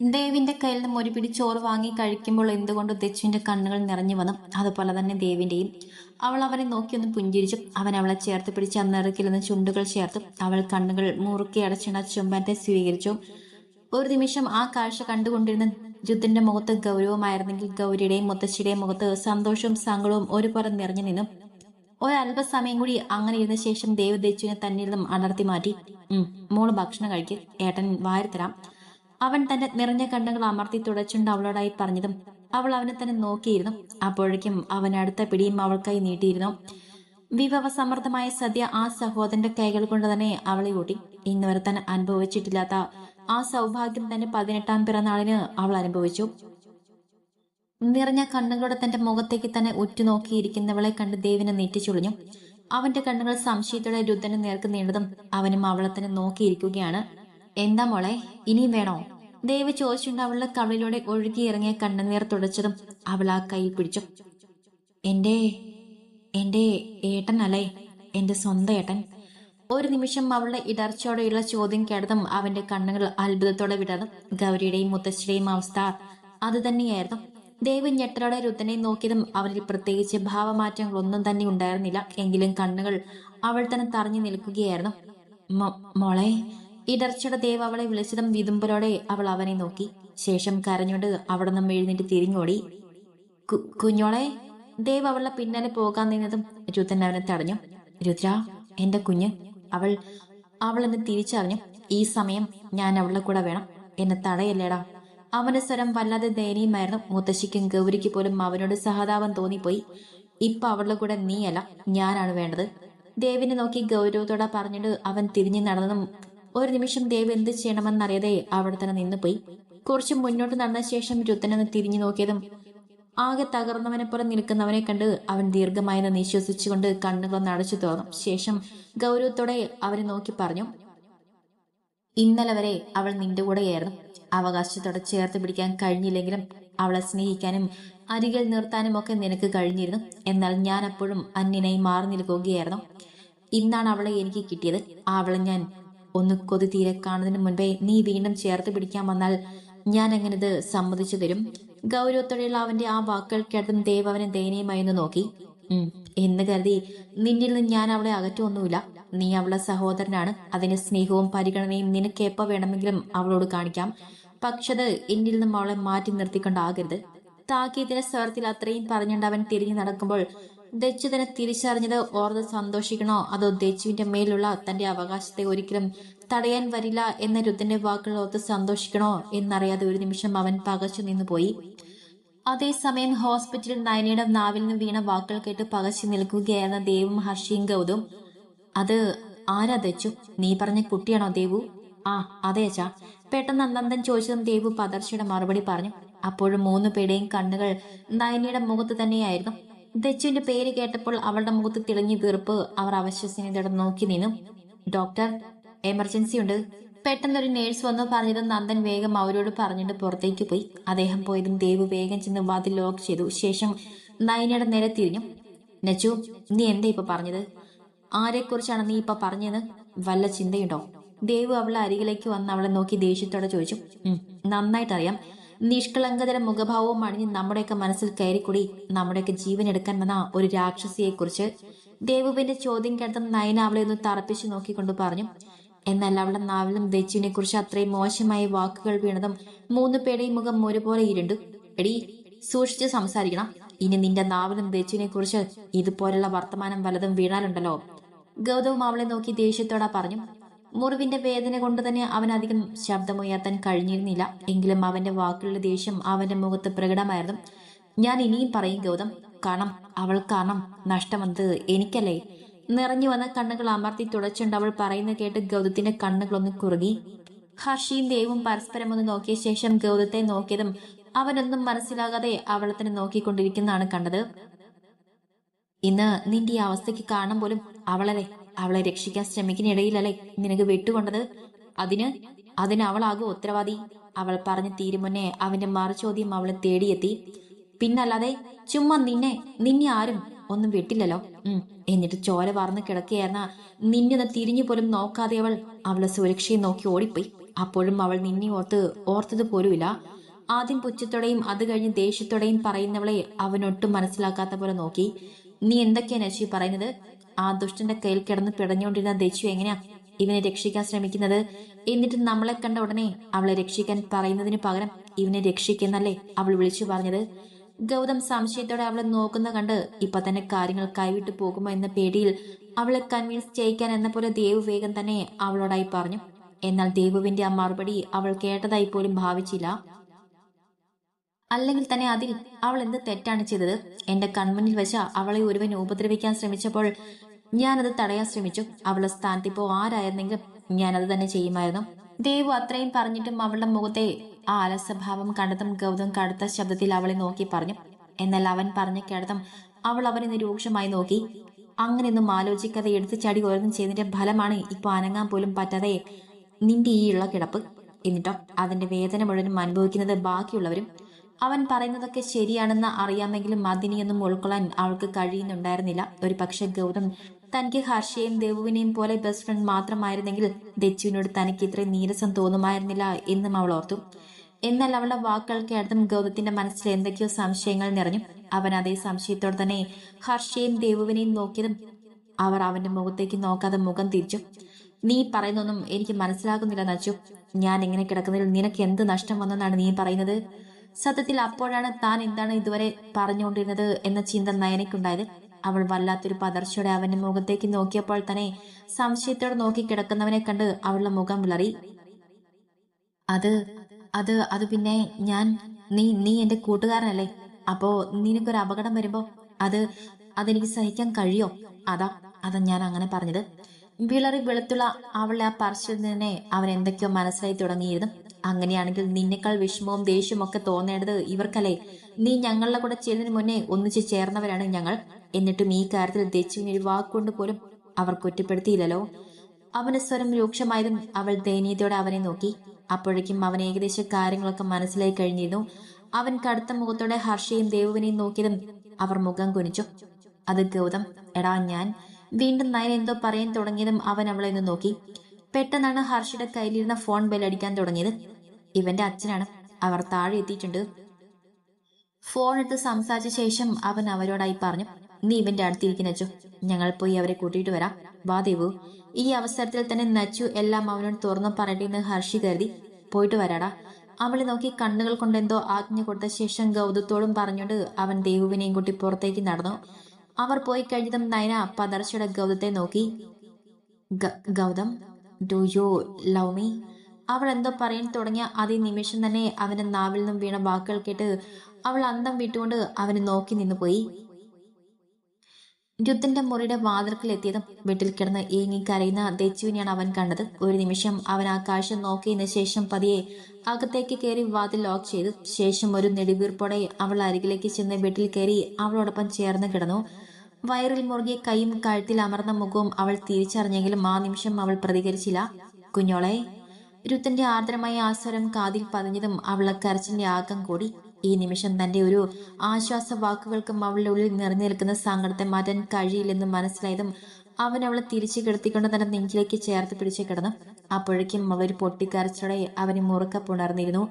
ദേവിന്റെ കയ്യിൽ നിന്നും ഒരു പിടി ചോറ് വാങ്ങി കഴിക്കുമ്പോൾ എന്തുകൊണ്ട് ദച്ചുവിന്റെ കണ്ണുകൾ നിറഞ്ഞു വന്നു? അതുപോലെ തന്നെ ദേവിന്റെയും. അവൾ അവനെ നോക്കി ഒന്ന് പുഞ്ചിരിച്ചു. അവൻ അവളെ ചേർത്ത് പിടിച്ച് അന്നിറക്കിൽ നിന്ന് ചുണ്ടുകൾ ചേർത്തു. അവൾ കണ്ണുകൾ മുറുക്കി അടച്ചിണ ചുംബനത്തെ സ്വീകരിച്ചു. ഒരു നിമിഷം ആ കാഴ്ച കണ്ടുകൊണ്ടിരുന്ന ജുദ്ധന്റെ മുഖത്ത് ഗൗരവമായിരുന്നെങ്കിൽ ഗൗരിയുടെയും മുത്തശ്ശിയുടെയും മുഖത്ത് സന്തോഷവും സങ്കടവും ഒരുപോലെ നിറഞ്ഞു നിന്നു. ഒരല്പസമയം കൂടി അങ്ങനെ ഇരുന്ന ശേഷം ദേവ് ദച്ചുവിനെ തന്നിൽ നിന്നും അടർത്തി മാറ്റി. മോൾ ഭക്ഷണം കഴിക്കും. ഏട്ടൻ വാരിത്തരാം. അവൻ തന്റെ നിറഞ്ഞ കണ്ണുകൾ അമർത്തി തുടച്ചുകൊണ്ട് അവളോടായി പറഞ്ഞതും അവൾ അവനെ തന്നെ നോക്കിയിരുന്നു. അപ്പോഴേക്കും അവൻ അടുത്ത പിടിയും അവൾക്കായി നീട്ടിയിരുന്നു. വിഭവ സമൃദ്ധമായ സദ്യ ആ സഹോദരന്റെ കൈകൾ കൊണ്ട് തന്നെ അവളെ കൂട്ടി ഇന്നുവരെ തന്നെ അനുഭവിച്ചിട്ടില്ലാത്ത ആ സൗഭാഗ്യം തന്നെ പതിനെട്ടാം പിറന്നാളിന് അവൾ അനുഭവിച്ചു. നിറഞ്ഞ കണ്ണുകളോടെ തന്റെ മുഖത്തേക്ക് തന്നെ ഉറ്റുനോക്കിയിരിക്കുന്നവളെ കണ്ട് ദേവിനെ നീറ്റിച്ചൊളിഞ്ഞു. അവന്റെ കണ്ണുകൾ സംശയത്തോടെ രുദ്ധന് നേർക്ക് നീണ്ടതും അവനും അവളെ തന്നെ നോക്കിയിരിക്കുകയാണ്. എന്താ മോളെ ഇനിയും വേണോ? ദേവ് ചോദിച്ചുകൊണ്ട് അവളുടെ കവിളിലൂടെ ഒഴുകിയിറങ്ങിയ കണ്ണുനീർ തുടച്ചതും അവൾ ആ കൈ പിടിച്ചു. എന്റെ എന്റെ ഏട്ടനല്ലേ? എന്റെ സ്വന്തം ഏട്ടൻ. ഒരു നിമിഷം അവളുടെ ഇടർച്ചയോടെയുള്ള ചോദ്യം കേട്ടതും അവന്റെ കണ്ണുകൾ അത്ഭുതത്തോടെ വിടർന്നു. ഗൗരിയുടെയും മുത്തശ്ശിയുടെയും അവസ്ഥ അത് തന്നെയായിരുന്നു. ദേവ് ഞെട്ടലോടെ രുദ്രനെ നോക്കിയതും അവനിൽ പ്രത്യേകിച്ച് ഭാവമാറ്റങ്ങളൊന്നും തന്നെ ഉണ്ടായിരുന്നില്ല. എങ്കിലും കണ്ണുകൾ അവൾ തന്നെ തറഞ്ഞു നിൽക്കുകയായിരുന്നു. "മോ- മോളെ ഇടർച്ചയുടെ ദേവ് അവളെ വിളിച്ചതും വിതുമ്പലോടെ അവൾ അവനെ നോക്കി. ശേഷം കരഞ്ഞുകൊണ്ട് അവിടെ നിന്നും എഴുന്നേറ്റ് തിരിഞ്ഞോടി കുഞ്ഞോളെ ദേവ് അവളുടെ പിന്നാലെ പോകാൻ നിന്നതും രുദ്രൻ അവനെ തടഞ്ഞു. രുദ്ര എന്റെ കുഞ്ഞ് അവൾ അവൾ എന്നെ തിരിച്ചറിഞ്ഞു. ഈ സമയം ഞാൻ അവളുടെ കൂടെ വേണം. എന്നെ തടയല്ലേടാ. അവന്റെ സ്വരം വല്ലാതെ ദയനീയമായിരുന്നു. മുത്തശ്ശിക്കും ഗൗരിക്ക് പോലും അവനോട് സഹതാപം തോന്നിപ്പോയി. ഇപ്പൊ അവളുടെ കൂടെ നീയല്ല ഞാനാണ് വേണ്ടത്. ദേവിനെ നോക്കി ഗൗരവത്തോടെ പറഞ്ഞിട്ട് അവൻ തിരിഞ്ഞു നടന്നതും ഒരു നിമിഷം ദേവ് എന്ത് ചെയ്യണമെന്നറിയാതെ അവിടെ തന്നെ നിന്നുപോയി. കുറച്ച് മുന്നോട്ട് നടന്ന ശേഷം രുത്തനെന്ന് തിരിഞ്ഞു നോക്കിയതും ആകെ തകർന്നവനെ പോലെ നിൽക്കുന്നവനെ കണ്ട് അവൻ ദീർഘമായി നിശ്വസിച്ചുകൊണ്ട് കണ്ണുകളൊന്ന് അടച്ചു തുറന്നു. ശേഷം ഗൗരവത്തോടെ അവനെ നോക്കി പറഞ്ഞു ഇന്നലെ വരെ അവൾ നിന്റെ കൂടെയായിരുന്നു. അവകാശത്തോടെ ചേർത്ത് പിടിക്കാൻ കഴിഞ്ഞില്ലെങ്കിലും അവളെ സ്നേഹിക്കാനും അരികിൽ നിർത്താനും ഒക്കെ നിനക്ക് കഴിഞ്ഞിരുന്നു. എന്നാൽ ഞാൻ അപ്പോഴും അന്യനായി മാറി നിൽക്കുകയായിരുന്നു. ഇന്നാണ് അവളെ എനിക്ക് കിട്ടിയത്. അവളെ ഞാൻ ഒന്ന് കൊതി തീരെ കാണുന്നതിന് മുൻപേ നീ വീണ്ടും ചേർത്ത് പിടിക്കാൻ വന്നാൽ ഞാൻ എങ്ങനെ ഇത് സമ്മതിച്ചു തരും? ഗൗരവത്തോടെയുള്ള അവന്റെ ആ വാക്കുകൾ കേട്ടതും ദേവ് അവനെ ദയനീയമായി നോക്കി. ഉം എന്ന് കരുതി നിന്നിൽ നിന്ന് ഞാൻ അവളെ അകറ്റൊന്നുമില്ല നീ അവളെ സഹോദരനാണ്. അതിന്റെ സ്നേഹവും പരിഗണനയും നിനക്ക് എപ്പോ വേണമെങ്കിലും അവളോട് കാണിക്കാം. പക്ഷത് എന്നിൽ നിന്നും അവളെ മാറ്റി നിർത്തിക്കൊണ്ടാകരുത്. താക്കീതിന്റെ സ്വരത്തിൽ അത്രയും പറഞ്ഞുകൊണ്ട് അവൻ തിരിഞ്ഞു നടക്കുമ്പോൾ ദച്ചു തന്നെ തിരിച്ചറിഞ്ഞത് ഓർത്ത് സന്തോഷിക്കണോ? അതോ ദച്ചുവിന്റെ മേലുള്ള തന്റെ അവകാശത്തെ ഒരിക്കലും തടയാൻ വരില്ല എന്ന രുദ്രന്റെ വാക്കുകൾ ഓർത്ത് സന്തോഷിക്കണോ എന്നറിയാതെ ഒരു നിമിഷം അവൻ പകച്ചു നിന്നുപോയി അതേസമയം ഹോസ്പിറ്റലിൽ നയനയുടെ നാവിൽ നിന്ന് വീണ വാക്കുകൾ കേട്ട് പകച്ചു നിൽക്കുകയായിരുന്ന ദേവും ഹർഷിയും ഗൗതും അത് ആരാ ദച്ചു? നീ പറഞ്ഞ കുട്ടിയാണോ ദേവു? ആ അതെ അച്ഛാ. പെട്ടെന്ന് നന്ദൻ ചോദിച്ചതും ദേവു പതർച്ചയുടെ മറുപടി പറഞ്ഞു. അപ്പോഴും മൂന്ന് പേരുടെയും കണ്ണുകൾ നയനയുടെ മുഖത്ത് തന്നെയായിരുന്നു. ദച്ചുവിന്റെ പേര് കേട്ടപ്പോൾ അവളുടെ മുഖത്ത് തിളങ്ങി തീർപ്പ് അവർ അവശ്വസനീയതയോടെ നോക്കി നിന്നു. ഡോക്ടർ എമർജൻസി ഉണ്ട്. പെട്ടെന്ന് ഒരു നേഴ്സ് വന്ന് പറഞ്ഞതും നന്ദൻ വേഗം അവരോട് പറഞ്ഞിട്ട് പുറത്തേക്ക് പോയി. അദ്ദേഹം പോയതും ദേവ് വേഗം ചെന്ന് വാതിൽ ലോക്ക് ചെയ്തു. ശേഷം നയനയുടെ നേരെ തിരിഞ്ഞു. നച്ചു നീ എന്താ ഇപ്പൊ പറഞ്ഞത്? ആരെക്കുറിച്ചാണ് നീ ഇപ്പൊ പറഞ്ഞത് വല്ല ചിന്തയുണ്ടോ? ദേവ് അവളെ അരികിലേക്ക് വന്ന് അവളെ നോക്കി ദേഷ്യത്തോടെ ചോദിച്ചു. "ഉം, നന്നായിട്ടറിയാം. നിഷ്കളങ്കതര മുഖഭാവവും അണിഞ്ഞ് നമ്മുടെയൊക്കെ മനസ്സിൽ കയറിക്കൂടി നമ്മുടെയൊക്കെ ജീവൻ എടുക്കാൻ വന്ന ഒരു രാക്ഷസിയെ കുറിച്ച് ദേവുവിന്റെ ചോദ്യം കേട്ടതും നയന അവളെ ഒന്ന് തറപ്പിച്ചു നോക്കിക്കൊണ്ട് പറഞ്ഞു. എന്നാൽ അവളുടെ നാവിലും ദച്ചുവിനെ കുറിച്ച് അത്രയും മോശമായ വാക്കുകൾ വീണതും മൂന്ന് പേരുടെയും മുഖം ഒരുപോലെ ഇരുണ്ടു. എടി സൂക്ഷിച്ച് സംസാരിക്കണം. ഇനി നിന്റെ നാവിലും ദച്ചുവിനെ കുറിച്ച് ഇതുപോലുള്ള വർത്തമാനം വലതും വീണാലുണ്ടല്ലോ. ഗൗതവും അവളെ നോക്കി ദേഷ്യത്തോടെ പറഞ്ഞു. മുറിവിന്റെ വേദന കൊണ്ട് തന്നെ അവൻ അധികം ശബ്ദമുയർത്താൻ കഴിഞ്ഞിരുന്നില്ല. എങ്കിലും അവന്റെ വാക്കുകളുടെ ദേഷ്യം അവന്റെ മുഖത്ത് പ്രകടമായിരുന്നു. ഞാൻ ഇനിയും പറയും ഗൗതം. കാരണം അവൾ കാരണം നഷ്ടം വന്നത് എനിക്കല്ലേ? നിറഞ്ഞു വന്ന കണ്ണുകൾ അമർത്തി തുടച്ചുകൊണ്ട് അവൾ പറയുന്ന കേട്ട് ഗൗതത്തിന്റെ കണ്ണുകളൊന്ന് കുറുകി. ഹർഷിയും ദേവും പരസ്പരം ഒന്ന് നോക്കിയ ശേഷം ഗൗതത്തെ നോക്കിയതും അവനൊന്നും മനസ്സിലാകാതെ അവളെ തന്നെ നോക്കിക്കൊണ്ടിരിക്കുന്നതാണ് കണ്ടത്. ഇന്ന് നിന്റെ ഈ അവസ്ഥയ്ക്ക് കാണാൻ പോലും അവളെ അവളെ രക്ഷിക്കാൻ ശ്രമിക്കുന്നിടയിലല്ലേ നിനക്ക് വെട്ടുകൊണ്ടത്? അതിന് അതിന് അവളാകും ഉത്തരവാദി. അവൾ പറഞ്ഞു തീരുമുന്നേ അവന്റെ മറുചോദ്യം അവളെ തേടിയെത്തി. പിന്നല്ലാതെ ചുമ്മാ നിന്നെ നിന്നെ ആരും ഒന്നും വെട്ടില്ലല്ലോ. ഉം എന്നിട്ട് ചോര വാർന്ന് കിടക്കുകയായിരുന്ന നിന്നെ തിരിഞ്ഞു പോലും നോക്കാതെ അവൾ അവളെ സുരക്ഷയെ നോക്കി ഓടിപ്പോയി. അപ്പോഴും അവൾ നിന്നെ ഓർത്ത് ഓർത്തത് പോലുമില്ല. ആദ്യം പുച്ഛത്തോടെയും അത് കഴിഞ്ഞ് ദേഷ്യത്തോടെയും പറയുന്നവളെ അവനൊട്ടും മനസ്സിലാക്കാത്ത പോലെ നോക്കി. നീ എന്തൊക്കെയാ നശി പറയുന്നത്? ആ ദുഷ്ടന്റെ കയ്യിൽ കിടന്ന് പിടഞ്ഞുകൊണ്ടിരുന്ന ദച്ചു എങ്ങനെയാ ഇവനെ രക്ഷിക്കാൻ ശ്രമിക്കുന്നത്? എന്നിട്ട് നമ്മളെ കണ്ട ഉടനെ അവളെ രക്ഷിക്കാൻ പറയുന്നതിന് പകരം ഇവനെ രക്ഷിക്കുന്നല്ലേ അവൾ വിളിച്ചു പറഞ്ഞത്? ഗൗതം സംശയത്തോടെ അവളെ നോക്കുന്ന കണ്ട് ഇപ്പൊ തന്നെ കാര്യങ്ങൾ കൈവിട്ടു പോകുമോ എന്ന പേടിയിൽ അവളെ കൺവിൻസ് ചെയ്യിക്കാൻ എന്ന പോലെ ദേവ് വേഗം തന്നെ അവളോടായി പറഞ്ഞു. എന്നാൽ ദേവുവിന്റെ ആ മറുപടി അവൾ കേട്ടതായി പോലും ഭാവിച്ചില്ല. അല്ലെങ്കിൽ തന്നെ അതിൽ അവൾ എന്ത് തെറ്റാണ് ചെയ്തത്? എന്റെ കൺമുന്നിൽ വെച്ച അവളെ ഒരുവൻ ഉപദ്രവിക്കാൻ ശ്രമിച്ചപ്പോൾ ഞാനത് തടയാൻ ശ്രമിച്ചു. അവളുടെ സ്ഥാനത്ത് ഇപ്പോ ആരായിരുന്നെങ്കിലും ഞാനത് തന്നെ ചെയ്യുമായിരുന്നു. ദേവു അത്രയും പറഞ്ഞിട്ടും അവളുടെ മുഖത്തെ ആ അലസഭാവം കണ്ടതും ഗൗതം കടുത്ത ശബ്ദത്തിൽ അവളെ നോക്കി പറഞ്ഞു. എന്നാൽ അവൻ പറഞ്ഞ കേട്ടതും അവൾ അവനെ നിരൂക്ഷമായി നോക്കി. അങ്ങനെയൊന്നും ആലോചിക്കാതെ എടുത്തു ചാടി ഓരോന്നും ചെയ്തതിന്റെ ഫലമാണ് ഇപ്പൊ അനങ്ങാൻ പോലും പറ്റാതെ നിന്റെ ഈ ഉള്ള കിടപ്പ്. എന്നിട്ടോ? അതിന്റെ വേദന മുഴുവനും അനുഭവിക്കുന്നത് ബാക്കിയുള്ളവരും അവൻ പറയുന്നതൊക്കെ ശരിയാണെന്ന് അറിയാമെങ്കിലും അതിനെയൊന്നും ഉൾക്കൊള്ളാൻ അവൾക്ക് കഴിയുന്നുണ്ടായിരുന്നില്ല. ഒരു പക്ഷെ ഗൗതം തനിക്ക് ഹർഷയും ദേവുവിനെയും പോലെ ബെസ്റ്റ് ഫ്രണ്ട് മാത്രമായിരുന്നെങ്കിൽ ദച്ചുവിനോട് തനിക്ക് ഇത്രയും നീരസം തോന്നുമായിരുന്നില്ല എന്നും അവൾ ഓർത്തു. എന്നാൽ അവളുടെ വാക്കുകൾ കേട്ടതും ഗൗതത്തിന്റെ മനസ്സിൽ എന്തൊക്കെയോ സംശയങ്ങൾ നിറഞ്ഞു. അവൻ അതേ സംശയത്തോടെ തന്നെ ഹർഷയും ദേവുവിനെയും നോക്കിയതും അവർ അവന്റെ മുഖത്തേക്ക് നോക്കാതെ മുഖം തിരിച്ചു. നീ പറയുന്നൊന്നും എനിക്ക് മനസ്സിലാകുന്നില്ല നച്ചു. ഞാൻ ഇങ്ങനെ കിടക്കുന്നതിൽ നിനക്ക് എന്ത് നഷ്ടം വന്നെന്നാണ് നീ പറയുന്നത്? സത്യത്തിൽ അപ്പോഴാണ് താൻ എന്താണ് ഇതുവരെ പറഞ്ഞുകൊണ്ടിരുന്നത് എന്ന ചിന്ത നയനയ്ക്കുണ്ടായത്. അവൾ വല്ലാത്തൊരു പതർച്ചയോടെ അവന്റെ മുഖത്തേക്ക് നോക്കിയപ്പോൾ തന്നെ സംശയത്തോടെ നോക്കി കിടക്കുന്നവനെ കണ്ട് അവളുടെ മുഖം വിളറി. അത് അത് അത് പിന്നെ ഞാൻ നീ നീ എന്റെ കൂട്ടുകാരനല്ലേ? അപ്പോ നിനക്കൊരു അപകടം വരുമ്പോ അത് അതെനിക്ക് സഹിക്കാൻ കഴിയോ? അതാ അതാ ഞാൻ അങ്ങനെ പറഞ്ഞത്. വിളറി വെളുത്തുള്ള അവളെ ആ പറച്ചിൽ നിന്നെ അവൻ എന്തൊക്കെയോ മനസ്സിലായി തുടങ്ങിയിരുന്നു. അങ്ങനെയാണെങ്കിൽ നിന്നെക്കാൾ വിഷമവും ദേഷ്യവും ഒക്കെ തോന്നേണ്ടത് ഇവർക്കല്ലേ. നീ ഞങ്ങളുടെ കൂടെ ചെയ്യുന്നതിന് മുന്നേ ഒന്നിച്ച് ചേർന്നവരാണ് ഞങ്ങൾ. എന്നിട്ടും ഈ കാര്യത്തിൽ ദച്ചുവിന് ഒരു വാക്കുകൊണ്ട് പോലും അവർ കുറ്റപ്പെടുത്തിയില്ലല്ലോ അവന് സ്വരം രൂക്ഷമായതും അവൾ ദയനീയതയോടെ അവനെ നോക്കി. അപ്പോഴേക്കും അവൻ ഏകദേശ കാര്യങ്ങളൊക്കെ മനസ്സിലായി കഴിഞ്ഞിരുന്നു. അവൻ കടുത്ത മുഖത്തോടെ ഹർഷയും ദേവുവിനെയും നോക്കിയതും അവർ മുഖം കുനിച്ചു. അത് ഗൗതം. എടാ ഞാൻ. വീണ്ടും നയൻ എന്തോ പറയാൻ തുടങ്ങിയതും അവൻ അവളെ നോക്കി. പെട്ടെന്നാണ് ഹർഷയുടെ കയ്യിലിരുന്ന ഫോൺ ബെല്ലടിക്കാൻ തുടങ്ങിയത്. ഇവന്റെ അച്ഛനാണ്. അവർ താഴെ എത്തിയിട്ടുണ്ട്. ഫോൺ എടുത്ത് സംസാരിച്ച ശേഷം അവൻ അവരോടായി പറഞ്ഞു നീ ഇവന്റെ അടുത്തിരിക്കുന്ന നച്ചു. ഞങ്ങൾ പോയി അവരെ കൂട്ടിയിട്ട് വരാം. വാ ദേവു. ഈ അവസരത്തിൽ തന്നെ നച്ചു എല്ലാം അവനോട് തുറന്നു പറയട്ടെ എന്ന് ഹർഷി കരുതി പോയിട്ട് വരാടാ. അവളെ നോക്കി കണ്ണുകൾ കൊണ്ട് എന്തോ ആജ്ഞ കൊടുത്ത ശേഷം ഗൗതത്തോടും പറഞ്ഞുകൊണ്ട് അവൻ ദേവുവിനെയും കൂട്ടി പുറത്തേക്ക് നടന്നു. അവർ പോയി കഴിഞ്ഞതും നയന പതർച്ചയുടെ ഗൗതത്തെ നോക്കി. Gautham do you love me അവൾ എന്തോ പറയാൻ തുടങ്ങിയ അതേ നിമിഷം തന്നെ അവന്റെ നാവിൽ നിന്നും വീണ വാക്കുകൾ കേട്ട് അവൾ അന്തം വിട്ടുകൊണ്ട് അവനെ നോക്കി നിന്നുപോയി രുദ്ധന്റെ മുറിയുടെ വാതിൽക്കൽ എത്തിയതും വീട്ടിൽ കിടന്ന് ഏങ്ങി കരയുന്ന ദച്ചുവിനെയാണ് അവൻ കണ്ടത്. ഒരു നിമിഷം അവൻ ആ കാഴ്ച നോക്കിയതിന് ശേഷം പതിയെ അകത്തേക്ക് കയറി വാതിൽ ലോക്ക് ചെയ്തു. ശേഷം ഒരു നെടുവീർപ്പോടെ അവൾ അരികിലേക്ക് ചെന്ന് വീട്ടിൽ കയറി അവളോടൊപ്പം ചേർന്ന് കിടന്നു. വയറിൽ മുറുകിയ കൈയും കഴുത്തിൽ അമർന്ന മുഖവും അവൾ തിരിച്ചറിഞ്ഞെങ്കിലും ആ നിമിഷം അവൾ പ്രതികരിച്ചില്ല. കുഞ്ഞോളെ രുത്തന്റെ ആർദ്രമായ ആസ്വരം കാതിൽ പതിഞ്ഞതും അവളെ കരച്ചിന്റെ ആക്കം കൂടി. ഈ നിമിഷം തന്റെ ഒരു ആശ്വാസ വാക്കുകൾക്കും അവളുടെ ഉള്ളിൽ നിറഞ്ഞു നിൽക്കുന്ന സങ്കടത്തെ മാറ്റാൻ കഴിയില്ലെന്ന് മനസ്സിലായതും അവൻ അവളെ തിരിച്ചു കിടത്തിക്കൊണ്ട് തന്റെ നെഞ്ചിലേക്ക് ചേർത്ത് പിടിച്ചു കിടന്നു. അപ്പോഴേക്കും അവർ പൊട്ടിക്കരച്ചോടെ അവനെ മുറുക്ക പുണർന്നിരുന്നു.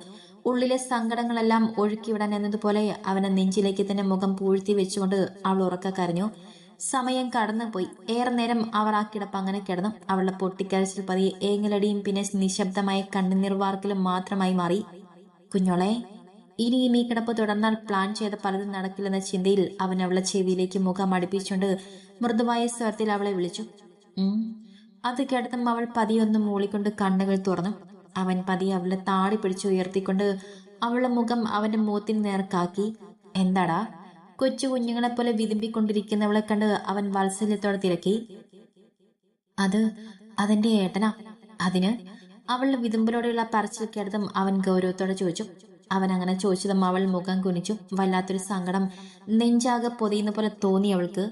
ഉള്ളിലെ സങ്കടങ്ങളെല്ലാം ഒഴുക്കിവിടാൻ എന്നതുപോലെ അവനെ നെഞ്ചിലേക്ക് തന്നെ മുഖം പൂഴ്ത്തി വെച്ചുകൊണ്ട് അവൾ ഉറക്ക കരഞ്ഞു. സമയം കടന്നുപോയി. ഏറെ നേരം അവർ ആ കിടപ്പ് അങ്ങനെ കിടന്നു. അവളുടെ പൊട്ടിക്കരച്ചിൽ പതിയെ ഏങ്ങലടിയും പിന്നെ നിശബ്ദമായ കണ്ണുനീർ വാർക്കലും മാത്രമായി മാറി. കുഞ്ഞോളെ ഇനിയും ഈ കിടപ്പ് തുടർന്നാൽ പ്ലാൻ ചെയ്ത പലതും നടക്കില്ലെന്ന ചിന്തയിൽ അവൻ അവളെ ചെവിയിലേക്ക് മുഖം അടുപ്പിച്ചുകൊണ്ട് മൃദുവായ സ്വരത്തിൽ അവളെ വിളിച്ചു. അത് കേട്ടതും അവൾ പതിയൊന്ന് മൂളിക്കൊണ്ട് കണ്ണുകൾ തുറന്നു. അവൻ പതി അവളെ താടി പിടിച്ചു ഉയർത്തിക്കൊണ്ട് അവളുടെ മുഖം അവന്റെ മുഖത്തിന് നേർക്കാക്കി. എന്താടാ കൊച്ചു കുഞ്ഞുങ്ങളെ പോലെ വിതുമ്പിക്കൊണ്ടിരിക്കുന്നവളെ കണ്ട് അവൻ വാത്സല്യത്തോടെ തിരക്കി. അത് അതെന്റെ ഏട്ടനാ? അതിന്? അവളുടെ വിതുമ്പലോടെയുള്ള പറച്ചിൽ കേട്ടതും അവൻ ഗൗരവത്തോടെ ചോദിച്ചു. അവൻ അങ്ങനെ ചോദിച്ചതും അവൾ മുഖം കുനിച്ചു. വല്ലാത്തൊരു സങ്കടം നെഞ്ചാകെ പൊതിയുന്ന പോലെ തോന്നി അവൾക്ക്.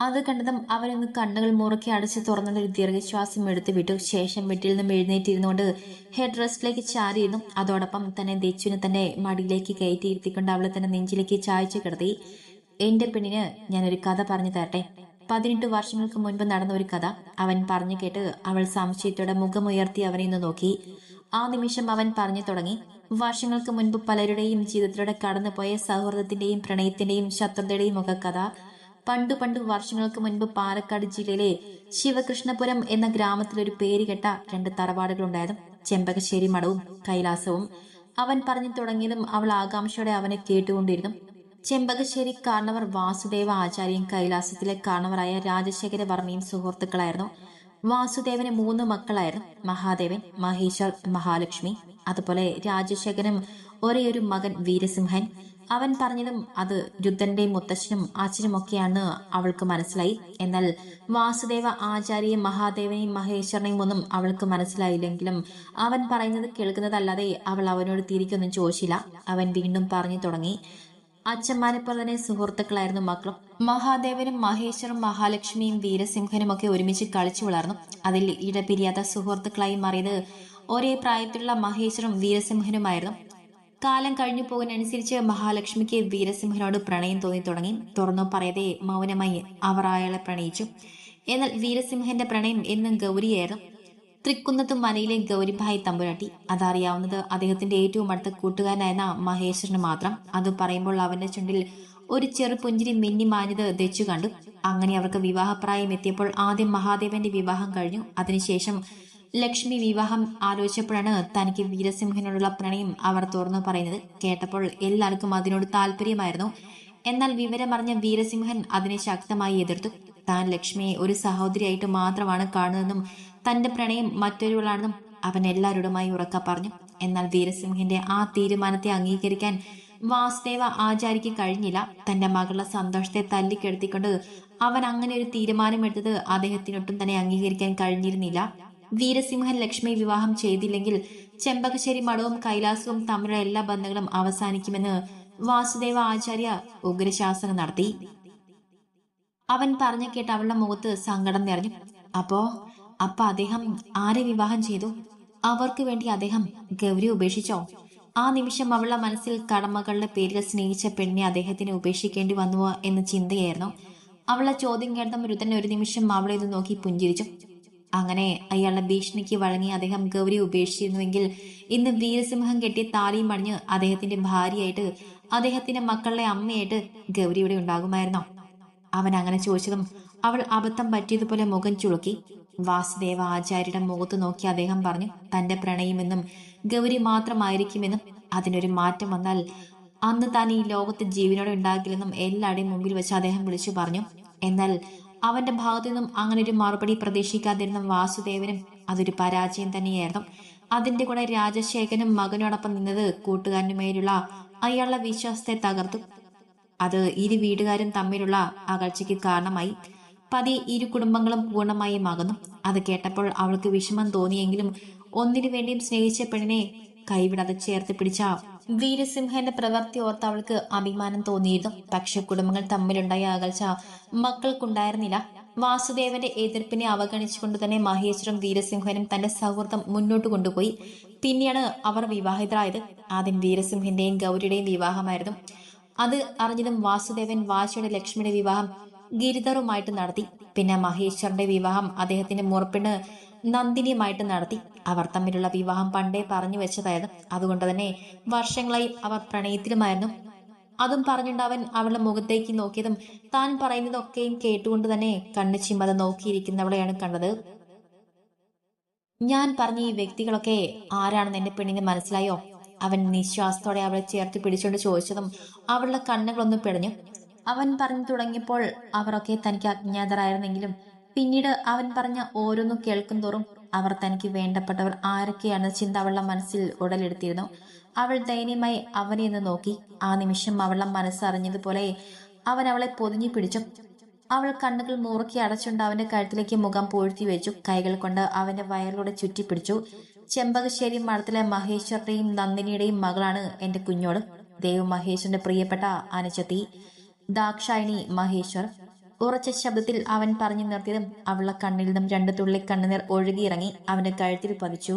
അത് കണ്ടതും അവനൊന്ന് കണ്ണുകൾ മുറുക്കി അടച്ച് തുറന്നത് ഒരു ദീർഘശ്വാസം എടുത്തു വിട്ടു. ശേഷം വീട്ടിൽ നിന്നും എഴുന്നേറ്റിരുന്നുകൊണ്ട് ഹെഡ് റെസ്റ്റിലേക്ക് ചാരിയിരുന്നു. അതോടൊപ്പം തന്നെ ദച്ചുവിനെ തന്നെ മടിയിലേക്ക് കയറ്റിയിരുത്തിക്കൊണ്ട് അവളെ തന്നെ നെഞ്ചിലേക്ക് ചായച്ചു കിടത്തി. എന്റെ പെണ്ണിന് ഞാനൊരു കഥ പറഞ്ഞു തരട്ടെ. പതിനെട്ട് വർഷങ്ങൾക്ക് മുൻപ് നടന്ന ഒരു കഥ. അവൻ പറഞ്ഞു കേട്ട് അവൾ സംശയത്തോടെ മുഖമുയർത്തി അവനെ ഒന്ന് നോക്കി. ആ നിമിഷം അവൻ പറഞ്ഞു തുടങ്ങി. വർഷങ്ങൾക്ക് മുൻപ് പലരുടെയും ജീവിതത്തിലൂടെ കടന്നുപോയ സൗഹൃദത്തിന്റെയും പ്രണയത്തിന്റെയും ശത്രുതയുടെയും ഒക്കെ കഥ. പണ്ടു പണ്ട് വർഷങ്ങൾക്ക് മുൻപ് പാലക്കാട് ജില്ലയിലെ ശിവകൃഷ്ണപുരം എന്ന ഗ്രാമത്തിൽ ഒരു പേരുകെട്ട രണ്ട് തറവാടുകളുണ്ടായിരുന്നു ചെമ്പകശ്ശേരി മഠവും കൈലാസവും അവൻ പറഞ്ഞു തുടങ്ങിയതും അവൾ ആകാംക്ഷയോടെ അവനെ കേട്ടുകൊണ്ടിരുന്നു. ചെമ്പകശ്ശേരി കാരണവർ വാസുദേവ ആചാര്യയും കൈലാസത്തിലെ കാരണവരായ രാജശേഖര വർമ്മയും സുഹൃത്തുക്കളായിരുന്നു. വാസുദേവന് മൂന്ന് മക്കളായിരുന്നു. മഹാദേവൻ മഹേശ്വർ മഹാലക്ഷ്മി അതുപോലെ രാജശേഖരനും ഒരേ ഒരു മകൻ വീരസിംഹൻ അവൻ പറഞ്ഞതും അത് രുദ്രന്റെയും മുത്തശ്ശനും അച്ഛനുമൊക്കെയാണ് അവൾക്ക് മനസ്സിലായി. എന്നാൽ വാസുദേവ ആചാര്യയും മഹാദേവനെയും മഹേശ്വരനെയും ഒന്നും അവൾക്ക് മനസ്സിലായില്ലെങ്കിലും അവൻ പറയുന്നത് കേൾക്കുന്നതല്ലാതെ അവൾ അവനോട് തിരിക്കൊന്നും ചോദിച്ചില്ല. അവൻ വീണ്ടും പറഞ്ഞു തുടങ്ങി. അച്ഛന്മാരെ പോലെ തന്നെ സുഹൃത്തുക്കളായിരുന്നു മക്കളും. മഹാദേവനും മഹേശ്വരും മഹാലക്ഷ്മിയും വീരസിംഹനും ഒക്കെ ഒരുമിച്ച് കളിച്ചു വളർന്നു. അതിൽ ഇടപിരിയാത്ത സുഹൃത്തുക്കളായി മാറിയത് ഒരേ പ്രായത്തിലുള്ള മഹേശ്വരും വീരസിംഹനുമായിരുന്നു. കാലം കഴിഞ്ഞു പോകുന്നതനുസരിച്ച് മഹാലക്ഷ്മിക്ക് വീരസിംഹനോട് പ്രണയം തോന്നി തുടങ്ങി. തുറന്നു പറയതേ മൗനമായി അവർ അയാളെ പ്രണയിച്ചു. എന്നാൽ വീരസിംഹന്റെ പ്രണയം എന്നും ഗൗരിയായിരുന്നു. തൃക്കുന്നത്തും മനയിലെ ഗൗരിഭായി തമ്പുരാട്ടി. അതറിയാവുന്നത് അദ്ദേഹത്തിന്റെ ഏറ്റവും അടുത്ത കൂട്ടുകാരനായിരുന്ന മഹേശ്വരന് മാത്രം. അത് പറയുമ്പോൾ അവന്റെ ചുണ്ടിൽ ഒരു ചെറു പുഞ്ചിരി മിന്നി മാഞ്ഞത് ദച്ചു കണ്ടു. അങ്ങനെ അവർക്ക് വിവാഹപ്രായം എത്തിയപ്പോൾ ആദ്യം മഹാദേവന്റെ വിവാഹം കഴിഞ്ഞു. അതിനുശേഷം ലക്ഷ്മി വിവാഹം ആലോചിച്ചപ്പോഴാണ് തനിക്ക് വീരസിംഹനോടുള്ള പ്രണയം അവർ തുറന്നു പറയുന്നത് കേട്ടപ്പോൾ എല്ലാവർക്കും അതിനോട് താല്പര്യമായിരുന്നു. എന്നാൽ വിവരമറിഞ്ഞ വീരസിംഹൻ അതിനെ ശക്തമായി എതിർത്തു. താൻ ലക്ഷ്മിയെ ഒരു സഹോദരിയായിട്ട് മാത്രമാണ് കാണുന്നതെന്നും തന്റെ പ്രണയം മറ്റൊരുവളാണെന്നും അവൻ എല്ലാവരോടുമായി ഉറക്ക പറഞ്ഞു. എന്നാൽ വീരസിംഹന്റെ ആ തീരുമാനത്തെ അംഗീകരിക്കാൻ വാസുദേവ ആചാരിക്ക് കഴിഞ്ഞില്ല. തന്റെ മകളുടെ സന്തോഷത്തെ തല്ലിക്കെടുത്തിക്കൊണ്ട് അവൻ അങ്ങനെ ഒരു തീരുമാനമെടുത്തത് അദ്ദേഹത്തിനൊട്ടും തന്നെ അംഗീകരിക്കാൻ കഴിഞ്ഞിരുന്നില്ല. വീരസിംഹൻ ലക്ഷ്മി വിവാഹം ചെയ്തില്ലെങ്കിൽ ചെമ്പകശ്ശേരി മഠവും കൈലാസവും തമ്മിലുള്ള എല്ലാ ബന്ധങ്ങളും അവസാനിക്കുമെന്ന് വാസുദേവ ആചാര്യ ഉഗ്രശാസനം നടത്തി. അവൻ പറഞ്ഞു കേട്ട് അവളുടെ മുഖത്ത് സങ്കടം നിറഞ്ഞു. അപ്പോ അപ്പ അദ്ദേഹം ആരെ വിവാഹം ചെയ്തു? അവർക്ക് വേണ്ടി അദ്ദേഹം ഗൗരി ഉപേക്ഷിച്ചോ? ആ നിമിഷം അവളുടെ മനസ്സിൽ കടമകളുടെ പേരിൽ സ്നേഹിച്ച പെണ്ണിനെ അദ്ദേഹത്തിന് ഉപേക്ഷിക്കേണ്ടി വന്നുവോ എന്ന ചിന്തയായിരുന്നു. അവളെ ചോദ്യം കേട്ട ഒരു നിമിഷം അവളെ ഇത് നോക്കി പുഞ്ചിരിച്ചു. അങ്ങനെ അയാളുടെ ഭീഷണിക്ക് വഴങ്ങി അദ്ദേഹം ഗൗരി ഉപേക്ഷിച്ചിരുന്നുവെങ്കിൽ ഇന്ന് വീരസിംഹം കെട്ടി താലിയും മടിഞ്ഞ് അദ്ദേഹത്തിന്റെ ഭാര്യയായിട്ട് അദ്ദേഹത്തിന്റെ മക്കളുടെ അമ്മയായിട്ട് ഗൗരി ഇവിടെ ഉണ്ടാകുമായിരുന്നോ? അവൻ അങ്ങനെ ചോദിച്ചതും അവൾ അബദ്ധം പറ്റിയതുപോലെ മുഖം ചുളുക്കി. വാസുദേവ ആചാര്യയുടെ മുഖത്ത് നോക്കി അദ്ദേഹം പറഞ്ഞു തന്റെ പ്രണയമെന്നും ഗൗരി മാത്രമായിരിക്കുമെന്നും അതിനൊരു മാറ്റം വന്നാൽ അന്ന് താൻ ഈ ലോകത്ത് ജീവനോടെ ഉണ്ടാകില്ലെന്നും എല്ലാവരുടെയും മുമ്പിൽ വെച്ച് അദ്ദേഹം വിളിച്ചു പറഞ്ഞു. എന്നാൽ അവന്റെ ഭാഗത്തു നിന്നും അങ്ങനെ ഒരു മറുപടി പ്രതീക്ഷിക്കാതിരുന്ന വാസുദേവനും അതൊരു പരാജയം തന്നെയായിരുന്നു. അതിന്റെ കൂടെ രാജശേഖരനും മകനോടൊപ്പം നിന്നത് കൂട്ടുകാരനുമേലുള്ള അയാളുടെ വിശ്വാസത്തെ തകർത്തു. അത് ഇരു വീടുകാരും തമ്മിലുള്ള അകൽച്ചയ്ക്ക് കാരണമായി. പതി ഇരു കുടുംബങ്ങളും പൂർണമായും അകന്നു. അത് കേട്ടപ്പോൾ അവൾക്ക് വിഷമം തോന്നിയെങ്കിലും ഒന്നിനു വേണ്ടിയും സ്നേഹിച്ച പെണ്ണിനെ കൈവിടാതെ ചേർത്ത് പിടിച്ച വീരസിംഹന്റെ പ്രവൃത്തി ഓർത്ത് അവൾക്ക് അഭിമാനം തോന്നിയിരുന്നു. പക്ഷെ കുടുംബങ്ങൾ തമ്മിലുണ്ടായ അകൽച്ച മക്കൾക്കുണ്ടായിരുന്നില്ല. വാസുദേവന്റെ എതിർപ്പിനെ അവഗണിച്ചുകൊണ്ട് തന്നെ മഹേശ്വരം വീരസിംഹനും തന്റെ സൗഹൃദം മുന്നോട്ട് കൊണ്ടുപോയി. പിന്നെയാണ് അവർ വിവാഹിതരായത്. ആദ്യം വീരസിംഹന്റെയും ഗൗരിയുടെയും വിവാഹമായിരുന്നു. അത് അറിഞ്ഞതും വാസുദേവൻ വാശിയുടെ ലക്ഷ്മിയുടെ വിവാഹം ഗിരിധറുമായിട്ട് നടത്തി. പിന്നെ മഹേശ്വരന്റെ വിവാഹം അദ്ദേഹത്തിന്റെ മുറപ്പിന് നന്ദിനിയുമായിട്ട് നടത്തി. അവർ തമ്മിലുള്ള വിവാഹം പണ്ടേ പറഞ്ഞു വെച്ചതായിരുന്നു. അതുകൊണ്ട് തന്നെ വർഷങ്ങളായി അവർ പ്രണയത്തിലുമായിരുന്നു. അതും പറഞ്ഞുണ്ടവൻ അവളുടെ മുഖത്തേക്ക് നോക്കിയതും താൻ പറയുന്നതൊക്കെയും കേട്ടുകൊണ്ട് തന്നെ കണ്ണു ചിമ്മത നോക്കിയിരിക്കുന്നവളെയാണ് കണ്ടത്. ഞാൻ പറഞ്ഞ ഈ വ്യക്തികളൊക്കെ ആരാണെന്ന് എന്റെ പെണ്ണിന് മനസ്സിലായോ? അവൻ നിശ്വാസത്തോടെ അവളെ ചേർത്ത് പിടിച്ചുകൊണ്ട് ചോദിച്ചതും അവളുടെ കണ്ണുകളൊന്നും പിടഞ്ഞു. അവൻ പറഞ്ഞു തുടങ്ങിയപ്പോൾ അവരൊക്കെ തനിക്ക് അജ്ഞാതരായിരുന്നെങ്കിലും പിന്നീട് അവൻ പറഞ്ഞ ഓരോന്നും കേൾക്കും തോറും അവർ തനിക്ക് വേണ്ടപ്പെട്ടവർ ആരൊക്കെയാണ് ചിന്ത അവളുടെ മനസ്സിൽ ഉടലെടുത്തിരുന്നു. അവൾ ദയനീയമായി അവനെ ഒന്ന് നോക്കി. ആ നിമിഷം അവളുടെ മനസ്സറിഞ്ഞതുപോലെ അവൻ അവളെ പൊതിഞ്ഞു പിടിച്ചു. അവൾ കണ്ണുകൾ മുറുക്കി അടച്ചുകൊണ്ട് അവന്റെ കഴുത്തിലേക്ക് മുഖം പൂഴ്ത്തി വെച്ചു. കൈകൾ കൊണ്ട് അവന്റെ വയറിലൂടെ ചുറ്റിപ്പിടിച്ചു ചെമ്പകശ്ശേരി മഠത്തിലെ മഹേശ്വരുടെയും നന്ദിനിയുടെയും മകളാണ് എന്റെ കുഞ്ഞോട് ദേവ് മഹേശ്വരന്റെ പ്രിയപ്പെട്ട അനുജത്തി. ദാക്ഷായണി മഹേശ്വർ. ഉറച്ച ശബ്ദത്തിൽ അവൻ പറഞ്ഞു നിർത്തിയതും അവളുടെ കണ്ണിൽ നിന്നും രണ്ടു തുള്ളി കണ്ണുനീർ ഒഴുകിയിറങ്ങി അവന്റെ കഴുത്തിൽ പതിച്ചു.